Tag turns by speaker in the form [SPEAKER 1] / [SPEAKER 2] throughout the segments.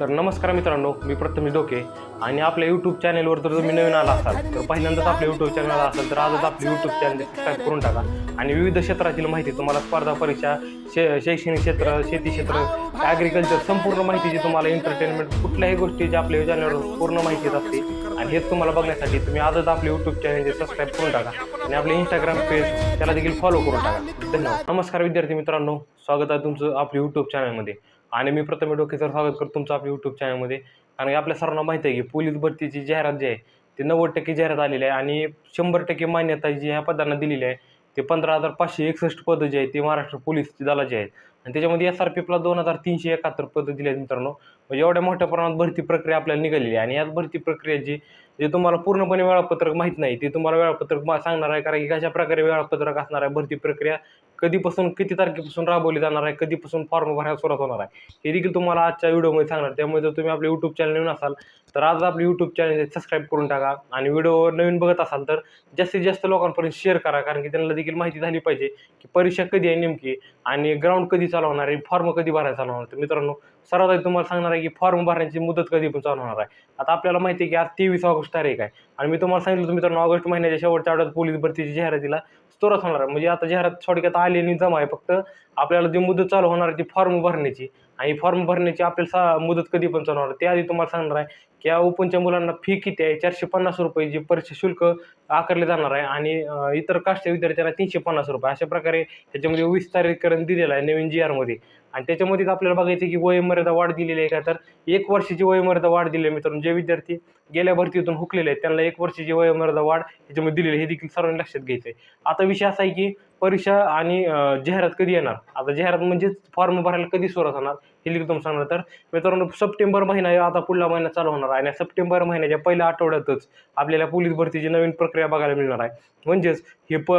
[SPEAKER 1] तर नमस्कार मित्रांनो मी प्रथमेश डोके आणि आपल्या यूट्यूब चॅनेलवर जर तुम्ही नवीन आला असाल तर पहिल्यांदाच आपल्या यूट्यूब चॅनल आला असाल तर आजच आपले यूट्यूब चॅनल सबस्क्राईब करून टाका. आणि विविध क्षेत्रातील माहिती तुम्हाला स्पर्धा परीक्षा शे शैक्षणिक क्षेत्र शेती क्षेत्र ॲग्रिकल्चर संपूर्ण माहिती जी तुम्हाला एंटरटेनमेंट कुठल्याही गोष्टीची आपल्या चॅनलवर पूर्ण माहिती येत असते. आणि हेच तुम्हाला बघण्यासाठी तुम्ही आजच आपले यूट्यूब चॅनल सबस्क्राईब करून टाका. आणि आपले इंस्टाग्राम पेज त्याला देखील फॉलो करून टाका. धन्यवाद. नमस्कार विद्यार्थी मित्रांनो स्वागत आहे तुमचं आपल्या यूट्यूब चॅनलमध्ये आणि मी प्रथम डोकेचं स्वागत करतो तुमचं आपल्या यूट्यूब चॅनलमध्ये कारण की आपल्या सर्वांना माहिती आहे की पोलीस भरतीची जाहिरात जी आहे ती नव्वद टक्के जाहिरात आलेली आहे आणि शंभर टक्के मान्यता जी ह्या पदांना दिलेली आहे ते पंधरा हजार पाचशे एकसष्ट पदं जी आहेत ते महाराष्ट्र पोलीस दलाची आहेत. आणि त्याच्यामध्ये एस आर पी एफला दोन हजार तीनशे एकाहत्तर पदं दिली आहेत मित्रांनो. म्हणजे एवढ्या मोठ्या प्रमाणात भरती प्रक्रिया आपल्याला निघालेली आहे. आणि याच भरती प्रक्रियेची जे तुम्हाला पूर्णपणे वेळापत्रक माहीत नाही ते तुम्हाला वेळापत्रक मा- सांगणार आहे. कारण की कशा प्रकारे वेळापत्रक असणार आहे भरती प्रक्रिया कधीपासून किती तारखेपासून राबवली जाणार आहे कधीपासून फॉर्म भरायला सुरुवात होणार आहे हे देखील तुम्हाला आजच्या व्हिडिओमध्ये सांगणार त्यामुळे जर तुम्ही आपले यूट्यूब चॅनल नवीन असाल तर आज आपले यूट्यूब चॅनल सबस्क्राईब करून टाका. आणि व्हिडिओ नवीन बघत असाल तर जास्तीत जास्त लोकांपर्यंत शेअर करा कारण की त्यांना देखील माहिती झाली पाहिजे की परीक्षा कधी आहे नेमकी आणि ग्राउंड कधी चालू होणार आहे फॉर्म कधी भरायला चालू होणार तर मित्रांनो सर्वात आधी तुम्हाला सांगणार आहे की फॉर्म भरण्याची मुदत कधी पण चालू होणार आहे. आता आपल्याला माहिती आहे की आज तेवीस ऑगस्ट तारीख आहे. आणि मी तुम्हाला सांगितलं तुम्ही मित्रांनो ऑगस्ट महिन्याच्या शेवटच्या आठवड्यात पोलीस भरतीची जाहिरातीला स्तोरात होणार आहे. म्हणजे आता जाहिरात थोडक्यात आली आणि जमा आहे. फक्त आपल्याला जी मुदत चालू होणार आहे ती फॉर्म भरण्याची. आणि फॉर्म भरण्याची आपल्याला सा मुदत कधी पण चालू होणार त्याआधी तुम्हाला सांगणार आहे या ओपनच्या मुलांना फी किती आहे? चारशे पन्नास रुपये जे परीक्षा शुल्क आकारले जाणार आहे आणि इतर कास्टच्या विद्यार्थ्यांना तीनशे पन्नास रुपये. अशा प्रकारे त्याच्यामध्ये विस्तारीकरण दिलेलं आहे नवीन जी आरमध्ये आणि त्याच्यामध्ये आपल्याला बघायचं की वयोमर्यादा वाढ दिलेली आहे का? तर एक वर्षाची वयोमर्यादा वाढ दिली आहे मित्रांनो. जे विद्यार्थी गेल्या भरतीतून हुकलेले आहेत. त्यांना एक वर्षाची वयोमर्यादा वाढ ह्याच्यामध्ये दिलेली आहे. हे देखील सर्वांनी लक्षात घ्यायचं आहे आता विषय असा आहे की परीक्षा आणि जाहिरात कधी येणार? आता जाहिरात म्हणजेच फॉर्म भरायला कधी सुरुवात होणार? हे देखील तुम्ही सांगणार. तर मित्रांनो सप्टेंबर महिना आता पुढला महिना चालू होणार आहे. आणि सप्टेंबर महिन्याच्या पहिल्या आठवड्यातच आपल्याला पोलीस भरतीची नवीन प्रक्रिया बघायला मिळणार आहे. म्हणजेच हे प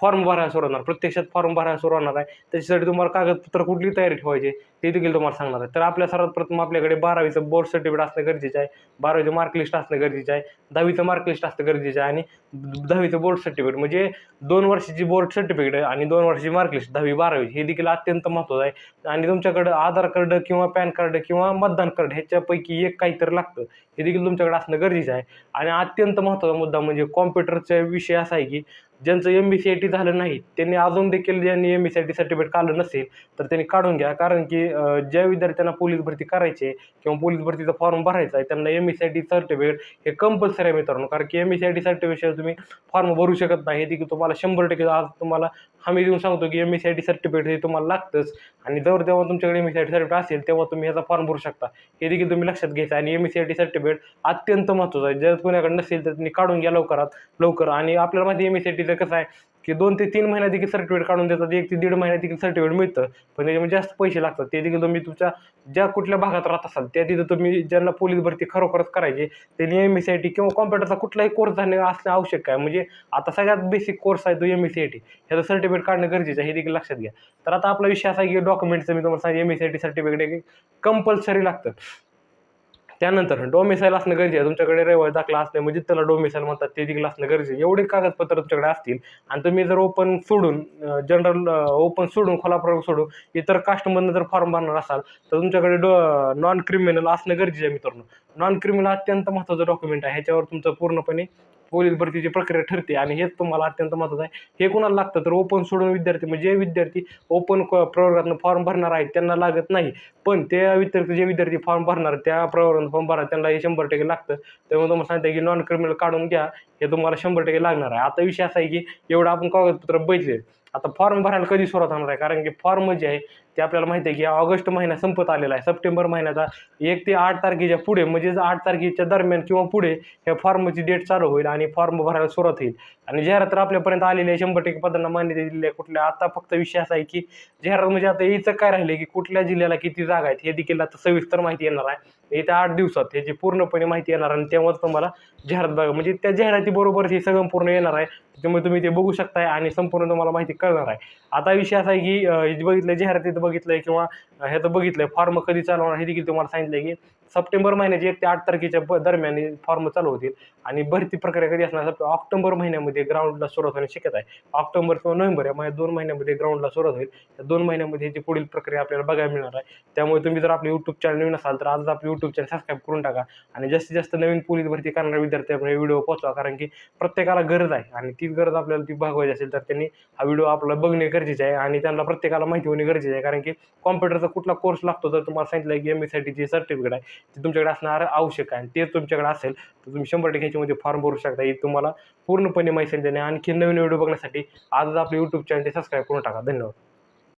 [SPEAKER 1] फॉर्म भरायला सुरू होणार. प्रत्यक्षात फॉर्म भरायला सुरू होणार आहे. त्याच्यासाठी तुम्हाला कागदपत्र कुठली तयारी ठेवायची? ते देखील तुम्हाला सांगणार आहे. तर आपल्या सर्वात प्रथम आपल्याकडे बारावीचं बोर्ड सर्टिफिकेट असणं गरजेचं आहे. बारावीचं मार्क लिस्ट असणं गरजेचं आहे. दहावीचं मार्क लिस्ट असणं गरजेचं आहे. आणि दहावीचं बोर्ड सर्टिफिकेट म्हणजे दोन वर्षाची बोर्ड सर्टिफिकेट आणि दोन वर्षाची मार्क लिस्ट दहावी बारावी हे देखील अत्यंत महत्त्वाचं आहे. आणि तुमच्याकडं आधार कार्ड किंवा पॅन कार्ड किंवा मतदान कार्ड ह्याच्यापैकी एक काहीतरी लागतं. हे देखील तुमच्याकडे असणं गरजेचं आहे. आणि अत्यंत महत्त्वाचा मुद्दा म्हणजे कॉम्प्युटरचा विषय असा आहे की ज्यांचं M B C I T झालं नाही त्यांनी अजून देखील ज्यांनी M B C I T certificate काढलं नसेल तर त्यांनी काढून घ्या. कारण की ज्या विद्यार्थ्यांना पोलीस भरती करायची आहे किंवा पोलीस भरतीचा फॉर्म भरायचा आहे त्यांना M B C I T certificate हे कंपल्सरी आहे मित्रांनो. कारण की M B C I T सर्टिफिकेटशिवाय तुम्ही फॉर्म भरू शकत नाही. ती देखील तुम्हाला शंभर टक्के आज तुम्हाला हमी देऊन सांगतो की M S I T certificate हे तुम्हाला लागतंच. आणि जर तेव्हा तुमच्याकडे M C I T certificate असेल तेव्हा तुम्ही ह्याचा फॉर्म भरू शकता. हे देखील तुम्ही लक्षात घ्यायचं आणि M S I T certificate अत्यंत महत्त्वाचं आहे. जर कोणाकडे नसेल तर तुम्ही काढून घ्या लवकरात लवकर. आणि आपल्याला माहिती एम एस आय टी टीचं कसं आहे की दोन ते तीन महिन्यात देखील सर्टिफिकेट काढून देतात एक ते दीड महिन्यात देखील सर्टिफिकेट मिळतं. पण त्याच्यामध्ये जास्त पैसे लागतात. ते देखील तुम्ही तुमच्या ज्या कुठल्या भागात राहत असाल त्या तिथं तुम्ही ज्यांना पोलीस भरती खरोखरच करायची त्यांनी एम एस आय टी किंवा कॉम्प्युटरचा कुठलाही कोर्स झाले असणं आवश्यक आहे. म्हणजे आता सगळ्यात बेसिक कोर्स आहे तो M S C I T ह्याचं सर्टिफिकेट काढणं गरजेचं आहे हे देखील लक्षात घ्या. तर आता आपला विषय असा आहे की डॉक्युमेंटचं मी तुम्हाला सांगितलं M S I T certificate compulsory लागतं. त्यानंतर डोमिसाईल असणं गरजेचं आहे. तुमच्याकडे रहिवासी दाखला असणे म्हणजे त्याला डोमिसाईल म्हणतात ते देखील असणं गरजेचं आहे. एवढे कागदपत्र तुमच्याकडे असतील आणि तुम्ही जर ओपन सोडून जनरल ओपन सोडून खोला प्रयोग सोडून इतर कास्टमधनं जर फॉर्म भरणार असाल तर तुमच्याकडे डो नॉन क्रिमिनल असणं गरजेचं आहे मित्रांनो. नॉन क्रिमिनल अत्यंत महत्त्वाचं डॉक्युमेंट आहे. ह्याच्यावर तुमचं पूर्णपणे पोलीस भरतीची प्रक्रिया ठरते आणि हेच तुम्हाला अत्यंत महत्त्वाचं आहे. हे कोणाला लागतं तर ओपन सोडून विद्यार्थी म्हणजे जे विद्यार्थी ओपन प्रवर्गातून फॉर्म भरणार आहेत त्यांना लागत नाही. पण त्या व्यतिरिक्त जे विद्यार्थी फॉर्म भरणार त्या प्रवर्गात फॉर्म भरा त्यांना हे शंभर टक्के लागतं. त्यामुळे तुम्हाला सांगते की नॉन क्रिमिनल काढून घ्या हे तुम्हाला शंभर टक्के लागणार आहे. आता विषय असा आहे की एवढं आपण कागदपत्र बघितले आता फॉर्म भरायला कधी सुरुवात होणार आहे? कारण की फॉर्म जे आहे ते आपल्याला माहिती आहे की ऑगस्ट महिना संपत आलेला आहे. सप्टेंबर महिन्याचा एक ते आठ तारखेच्या पुढे म्हणजेच आठ तारखेच्या दरम्यान किंवा पुढे ह्या फॉर्मची डेट चालू होईल आणि फॉर्म भरायला सुरुवात होईल. आणि जाहिरात तर आपल्यापर्यंत आलेली आहे शंभर टक्के पदांना मान्यता दिलेली आहे. कुठल्या आता फक्त विषय असा आहे की जाहिरात म्हणजे आता याचं काय राहिले की कुठल्या जिल्ह्याला किती जागा आहेत हे देखील आता सविस्तर माहिती येणार आहे. येत्या आठ दिवसात ह्याची पूर्णपणे माहिती येणार आणि तेव्हाच तुम्हाला जाहिरात बघा म्हणजे त्या जाहिरातीबरोबर हे सगळं पूर्ण येणार आहे. त्यामुळे तुम्ही ते बघू शकताय आणि संपूर्ण तुम्हाला माहिती कळणार आहे. आता विषय असा आहे की बघितलं जाहिरातीत जे बघितलं किंवा हे तर ह्याचं बघितलंय फॉर्म कधी चालू होणार हे देखील तुम्हाला सांगितलं की सप्टेंबर महिन्याचे एक ते आठ तारखेच्या ब- दरम्यान फॉर्म चालू होतील. आणि भरती प्रक्रिया कधी असणार सप- ऑक्टोबर महिन्यामध्ये ग्राउंडला सुरुवात होण्याची शक्यता आहे. ऑक्टोबर किंवा नोव्हेंबर या महिन्यात दोन महिन्यामध्ये ग्राउंडला सुरुवात होईल. त्या दोन महिन्यामध्ये याची पुढील प्रक्रिया आपल्याला बघायला मिळणार आहे. त्यामुळे तुम्ही जर आपले यूट्यूब चॅनल नवीन असाल तर आजच आपलं यूट्यूब चॅनल सबस्क्राईब करून टाका. आणि जास्तीत जास्त नवीन पोलीस भरती करणाऱ्या विद्यार्थ्यांना व्हिडिओ पोहोचवा. कारण की प्रत्येकाला गरज आहे. आणि तीच गरज आपल्याला ती भागवायची असेल तर त्यांनी हा व्हिडिओ आपला बघणे गरजेचे आहे. आणि त्यांना प्रत्येकाला माहिती होणे गरजेचे आहे. कारण की कॉम्प्युटरचं कुठला कोर्स लागतो जर तुम्हाला सांगितलं की एम एसाठी जे सर्टिफिकेट आहे ते तुमच्याकडे असणार आवश्यक आहे. आणि ते तुमच्याकडे असेल तर तुम्ही शंभर टक्के ह्याच्यामध्ये फॉर्म भरू शकता. ही तुम्हाला पूर्णपणे माहिती देणे आणखी नवीन व्हिडिओ बघण्यासाठी आजच आपले यूट्यूब चॅनल सबस्क्राईब करून टाका. धन्यवाद.